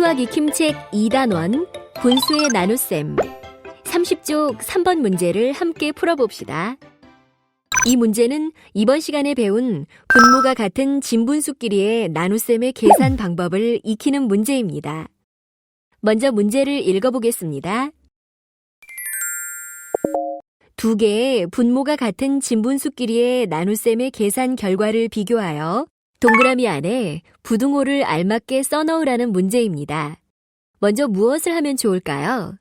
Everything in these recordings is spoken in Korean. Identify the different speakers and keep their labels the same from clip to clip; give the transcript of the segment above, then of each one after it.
Speaker 1: 수학 익힘책 2단원 분수의 나눗셈 30쪽 3번 문제를 함께 풀어봅시다. 이 문제는 이번 시간에 배운 분모가 같은 진분수끼리의 나눗셈의 계산 방법을 익히는 문제입니다. 먼저 문제를 읽어보겠습니다. 두 개의 분모가 같은 진분수끼리의 나눗셈의 계산 결과를 비교하여 동그라미 안에 부등호를 알맞게 써넣으라는 문제입니다. 먼저 무엇을 하면 좋을까요?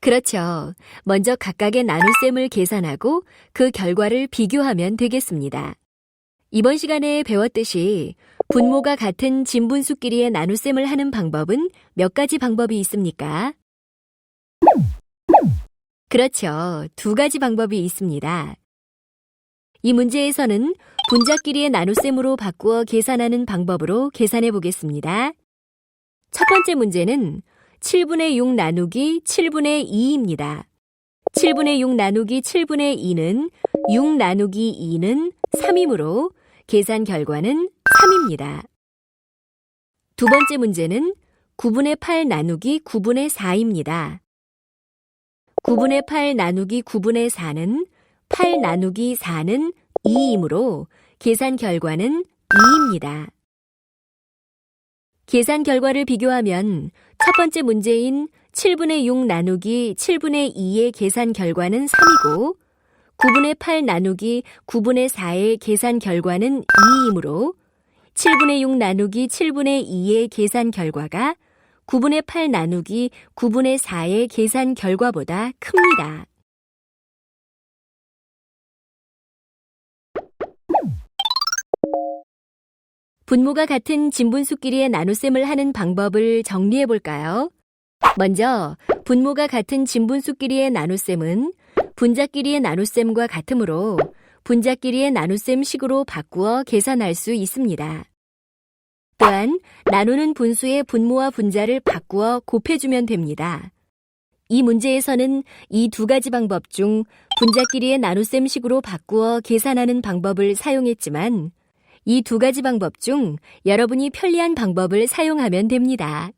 Speaker 1: 그렇죠. 먼저 각각의 나눗셈을 계산하고 그 결과를 비교하면 되겠습니다. 이번 시간에 배웠듯이 분모가 같은 진분수끼리의 나눗셈을 하는 방법은 몇 가지 방법이 있습니까? 그렇죠. 두 가지 방법이 있습니다. 이 문제에서는 분자끼리의 나눗셈으로 바꾸어 계산하는 방법으로 계산해 보겠습니다. 첫 번째 문제는 7분의 6 나누기 7분의 2입니다. 7분의 6 나누기 7분의 2는 6 나누기 2는 3이므로 계산 결과는 3입니다. 두 번째 문제는 9분의 8 나누기 9분의 4입니다. 9분의 8 나누기 9분의 4는 8 나누기 4는 2이므로 계산 결과는 2입니다. 계산 결과를 비교하면 첫 번째 문제인 7분의 6 나누기 7분의 2의 계산 결과는 3이고 9분의 8 나누기 9분의 4의 계산 결과는 2이므로 7분의 6 나누기 7분의 2의 계산 결과가 9분의 8 나누기 9분의 4의 계산 결과보다 큽니다. 분모가 같은 진분수끼리의 나눗셈을 하는 방법을 정리해 볼까요? 먼저 분모가 같은 진분수끼리의 나눗셈은 분자끼리의 나눗셈과 같으므로 분자끼리의 나눗셈 식으로 바꾸어 계산할 수 있습니다. 또한 나누는 분수의 분모와 분자를 바꾸어 곱해주면 됩니다. 이 문제에서는 이 두 가지 방법 중 분자끼리의 나눗셈 식으로 바꾸어 계산하는 방법을 사용했지만 이 두 가지 방법 중 여러분이 편리한 방법을 사용하면 됩니다.